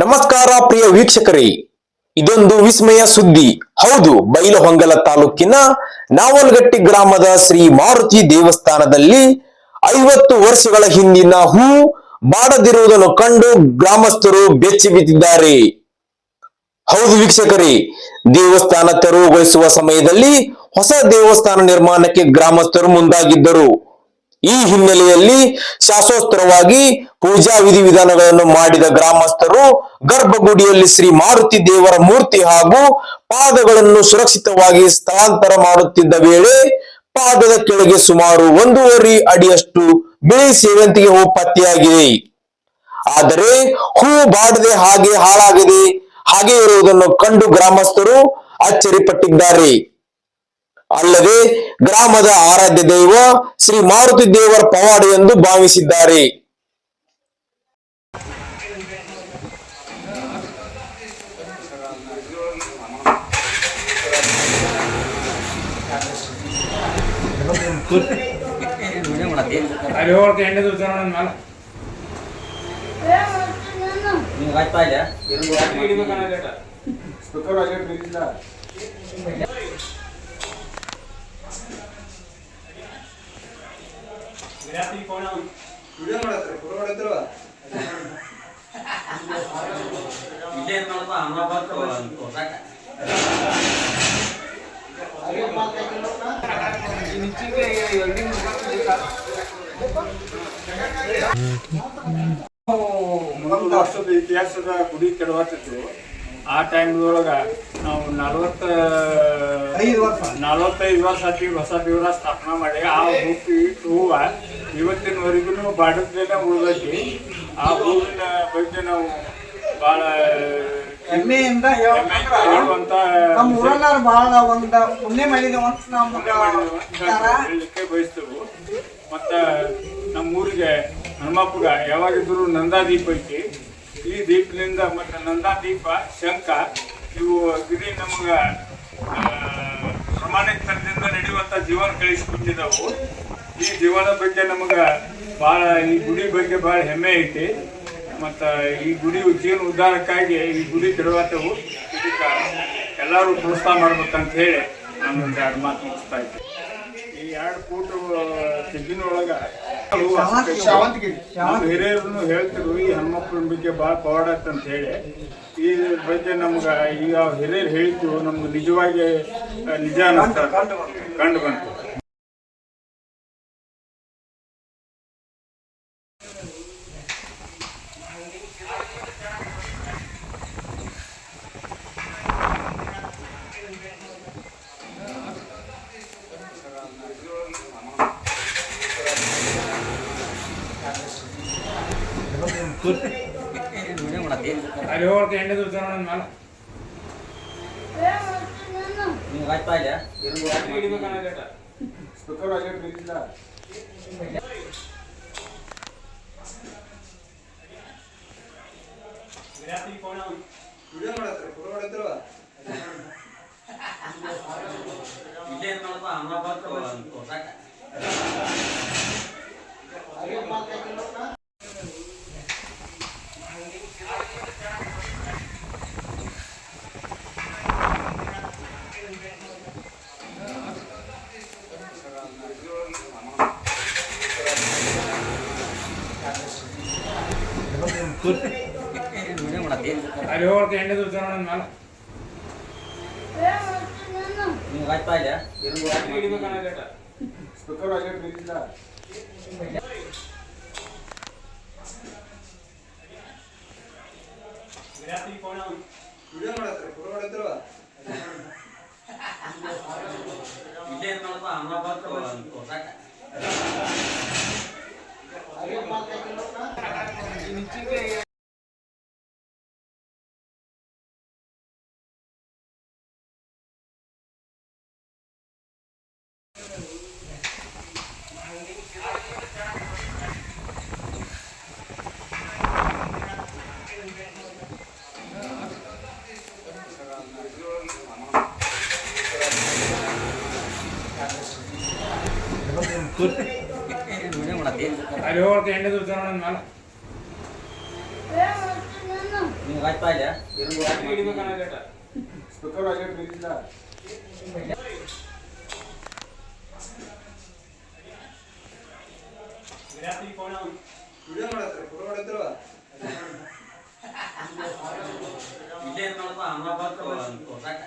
ನಮಸ್ಕಾರ ಪ್ರಿಯ ವೀಕ್ಷಕರೇ, ಇದೊಂದು ವಿಸ್ಮಯ ಸುದ್ದಿ. ಹೌದು, ಬೈಲಹೊಂಗಲ ತಾಲೂಕಿನ ನಾವಲ್ಗಟ್ಟಿ ಗ್ರಾಮದ ಶ್ರೀ ಮಾರುತಿ ದೇವಸ್ಥಾನದಲ್ಲಿ ಐವತ್ತು ವರ್ಷಗಳ ಹಿಂದಿನ ಹೂ ಬಾಡದಿರುವುದನ್ನು ಕಂಡು ಗ್ರಾಮಸ್ಥರು ಬೆಚ್ಚಿ ಬಿದ್ದಿದ್ದಾರೆ. ಹೌದು ವೀಕ್ಷಕರೇ, ದೇವಸ್ಥಾನ ತೆರವುಗೊಳಿಸುವ ಸಮಯದಲ್ಲಿ ಹೊಸ ದೇವಸ್ಥಾನ ನಿರ್ಮಾಣಕ್ಕೆ ಗ್ರಾಮಸ್ಥರು ಮುಂದಾಗಿದ್ದರು. ಈ ಹಿನ್ನೆಲೆಯಲ್ಲಿ ಶಾಸೋತ್ತರವಾಗಿ ಪೂಜಾ ವಿಧಿವಿಧಾನಗಳನ್ನು ಮಾಡಿದ ಗ್ರಾಮಸ್ಥರು ಗರ್ಭಗುಡಿಯಲ್ಲಿ ಶ್ರೀ ಮಾರುತಿ ದೇವರ ಮೂರ್ತಿ ಹಾಗೂ ಪಾದಗಳನ್ನು ಸುರಕ್ಷಿತವಾಗಿ ಸ್ಥಳಾಂತರ ಮಾಡುತ್ತಿದ್ದ ವೇಳೆ ಪಾದದ ಕೆಳಗೆ ಸುಮಾರು ಒಂದೂವರೆ ಅಡಿಯಷ್ಟು ಬಿಳಿ ಸೇವಂತಿಗೆ ಹೂ ಪತ್ತೆಯಾಗಿದೆ. ಆದರೆ ಹೂ ಬಾಡದೆ ಹಾಗೆ ಹಾಳಾಗಿದೆ ಹಾಗೆ ಇರುವುದನ್ನು ಕಂಡು ಗ್ರಾಮಸ್ಥರು ಅಚ್ಚರಿಪಟ್ಟಿದ್ದಾರೆ ಅಲ್ಲದೆ ಗ್ರಾಮದ ಆರಾಧ್ಯ ದೈವ ಶ್ರೀ ಮಾರುತಿ ದೇವರ ಪವಾಡ ಎಂದು ಭಾವಿಸಿದ್ದಾರೆ. ವಿಡಿಯೋ ಮೇಲೆ ನೀವು ಆಯ್ತಾ ಇಲ್ಲ ಏನ್ ಮಾಡ್ತಾ ಅಹಮದಾಬಾದ್ ಹೊಸಾಕ ಒಂದು ವರ್ಷದ ಇತಿಹಾಸದ ಗುಡಿ ಕೆಡವತ್ತಿತ್ತು ಆ ಟೈಮ್ದೊಳಗ ನಾವು ನಲವತ್ತ ನಲವತ್ತೈದು ವರ್ಷ ಆತಿ ಹೊಸ ದೇವರ ಸ್ಥಾಪನಾ ಮಾಡಿ ಆ ಹೂವು ಹೂವ ಇವತ್ತಿನವರೆಗೂ ಬಾಡದೇನೆ ಉಳ್ದೈತಿ ಆ ಹೂವಿನ ಬಗ್ಗೆ ನಾವು ಭಾಳ ಹೆಮ್ಮೆಯಿಂದ ಹೇಳುವಂತ ನಮ್ಮ ಊರನ್ನಾರ ಬಹಳ ಒಂದು ಪುಣ್ಯ ಮಾಡಿದೇವ ಅಂತ ಹೇಳ್ತಾರ. ಹೇಳಲಿಕ್ಕೆ ಬಯಸ್ತೇವೆ. ಮತ್ತ ನಮ್ಮ ಊರಿಗೆ ಹನುಮಪ್ಪಗ ಯಾವಾಗಿದ್ರು ನಂದಾದೀಪ ಐತಿ. ಈ ದೀಪದಿಂದ ಮತ್ತೆ ನಂದಾದೀಪ ಶಂಕ ಇವು ಗಿರಿ ನಮ್ಗೆ ಆ, ಪ್ರಮಾಣಿತರದಿಂದ ನಡೆಯುವಂತ ಜೀವನ ಕಳಿಸ್ಕೊಟ್ಟಿದ್ದವು ಈ ಜೀವನ ಬಗ್ಗೆ ನಮಗೆ ಬಹಳ ಈ ಗುಡಿ ಬಗ್ಗೆ ಬಹಳ ಹೆಮ್ಮೆ ಐತಿ. ಮತ್ತು ಈ ಗುಡಿ ಜೀವನ ಉದ್ಧಾರಕ್ಕಾಗಿ ಈ ಗುಡಿ ಕೆಡವತ್ತವು ಇದಕ್ಕೆ ಎಲ್ಲರೂ ಪ್ರೋತ್ಸಾಹ ಮಾಡ್ಬೇಕಂತ ಹೇಳಿ ನಾನು ಎರಡು ಮಾತು ಮುಗಿಸ್ತಾ ಇದ್ದೆ. ಎರಡು ಫೂಟು ತೆಗ್ಗಿನೊಳಗ ಶಾವಂತಿಗಿರಿ. ನಮ್ಮ ಹಿರಿಯರನ್ನು ಹೇಳ್ತಿರು ಈ ಹನುಮಪ್ಪನ ಬಗ್ಗೆ ಭಾಳ ಪವಾಡ ಅಂತ ಹೇಳಿ. ಈ ಬಗ್ಗೆ ನಮ್ಗ ಈಗ ಹಿರಿಯರು ಹೇಳಿದ್ದು ನಮ್ಗೆ ನಿಜವಾಗಿ ಆ, ನಿಜ ಅನಿಸ್ತಾ ಕಂಡು ಬಂತು. ಅಲ್ಲಿ ಹೋಗಕ್ಕೆ ದುಡ್ಡು ನೋಡೋಣ ಮೇಲೆ ನೀವು ಆಯ್ತಾ ಇಲ್ಲ? ಎರಡು ಇಲ್ಲೇ ಏನ್ ಮಾಡ್ತಾ ಅಹಮದಾಬಾದ್ ಹೊಸಾಕ ವಿಡಿಯೋ ಮಾಡತ್ತಿ ಅಲ್ಲಿ ಹೋಗಕ್ಕೆ ಎಣ್ಣೆ ದುಡ್ಡು ಮೇಲೆ ನೀವು ಆಯ್ತಾ ಇಲ್ಲ? ಎರಡು ಇಲ್ಲೇ ಏನ್ ಮಾಡ್ತಾ ಅಹಮದಾಬಾದ್ ಹೊಸಾಕ ವಿಡಿಯೋ ಮಾಡತ್ತಿ ಅಲ್ಲಿ ಹೋಗಕ್ಕೆ ಎಣ್ಣೆ ದುಡ್ಡು ನೋಡೋಣ ಮೇಲೆ ವಿಡಿಯೋ ಮಾಡತ್ರ ಫೋಟೋ ಮಾಡತ್ರ ಇಲ್ಲೇ ನೋಡಪ್ಪ ಅಮ್ಮ ಬರ್ತಾವ ಕೊಟ್ಟಾಕ